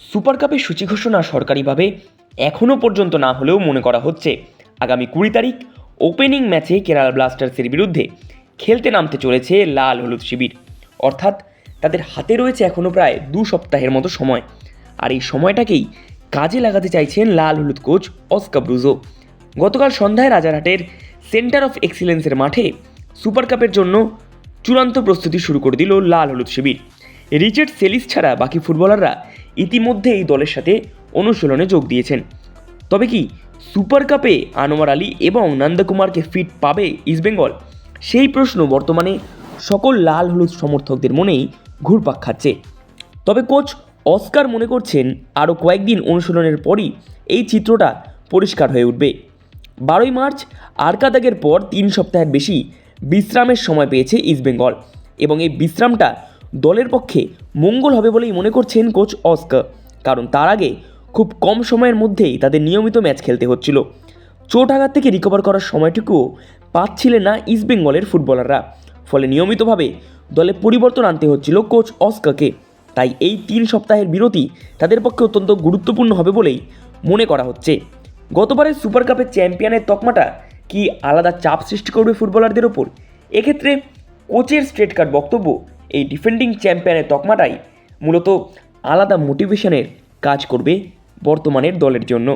Super কাপের সূচি ঘোষণা সরকারিভাবে এখনও পর্যন্ত না হলেও মনে করা হচ্ছে। আগামী কুড়ি তারিখ ওপেনিং ম্যাচে কেরালা ব্লাস্টার্সের বিরুদ্ধে খেলতে নামতে চলেছে লাল হলুদ শিবির। অর্থাৎ তাদের হাতে রয়েছে এখনও প্রায় দু সপ্তাহের মতো সময়। আর এই সময়টাকেই কাজে লাগাতে চাইছেন লাল হলুদ কোচ অস্কা ব্রুজো গতকাল সন্ধ্যায় রাজারহাটের সেন্টার অফ এক্সিলেন্সের মাঠে সুপার কাপের জন্য চূড়ান্ত প্রস্তুতি শুরু করে দিল লাল হলুদ শিবির। রিচার্ড সেলিস ছাড়া বাকি ফুটবলাররা ইতিমধ্যে এই দলের সাথে অনুশীলনে যোগ দিয়েছেন। তবে কি, সুপার কাপে আনোয়ার আলী এবং নন্দকুমারকে ফিট পাবে ইস্টবেঙ্গল সেই প্রশ্ন বর্তমানে সকল লাল হলুদ সমর্থকদের মনেই ঘুরপাক খাচ্ছে। তবে কোচ অস্কার মনে করছেন, আরও কয়েকদিন অনুশীলনের পরই এই চিত্রটা পরিষ্কার হয়ে উঠবে। বারোই মার্চ, আরকাদাগের পর তিন সপ্তাহের বেশি বিশ্রামের সময় পেয়েছে ইস্টবেঙ্গল এবং এই বিশ্রামটা দলের পক্ষে মঙ্গল হবে বলেই মনে করছেন কোচ অস্কার কারণ তার আগে খুব কম সময়ের মধ্যেই তাদের নিয়মিত ম্যাচ খেলতে হচ্ছিল। চোট আঘাত থেকে রিকভার করার সময়টুকুও পাচ্ছিলেন না ইস্টবেঙ্গলের ফুটবলাররা ফলে নিয়মিতভাবে দলে পরিবর্তন আনতে হচ্ছিল কোচ অস্কাকে। তাই এই তিন সপ্তাহের বিরতি তাদের পক্ষে অত্যন্ত গুরুত্বপূর্ণ হবে বলেই মনে করা হচ্ছে। গতবারের সুপার কাপের চ্যাম্পিয়নের তকমাটা কি আলাদা চাপ সৃষ্টি করবে ফুটবলারদের ওপর? এক্ষেত্রে কোচের স্ট্রেট কার্ড বক্তব্য এই ডিফেন্ডিং চ্যাম্পিয়নের তকমাটাই মূলত আলাদা মোটিভেশনের কাজ করবে বর্তমানের দলের জন্য।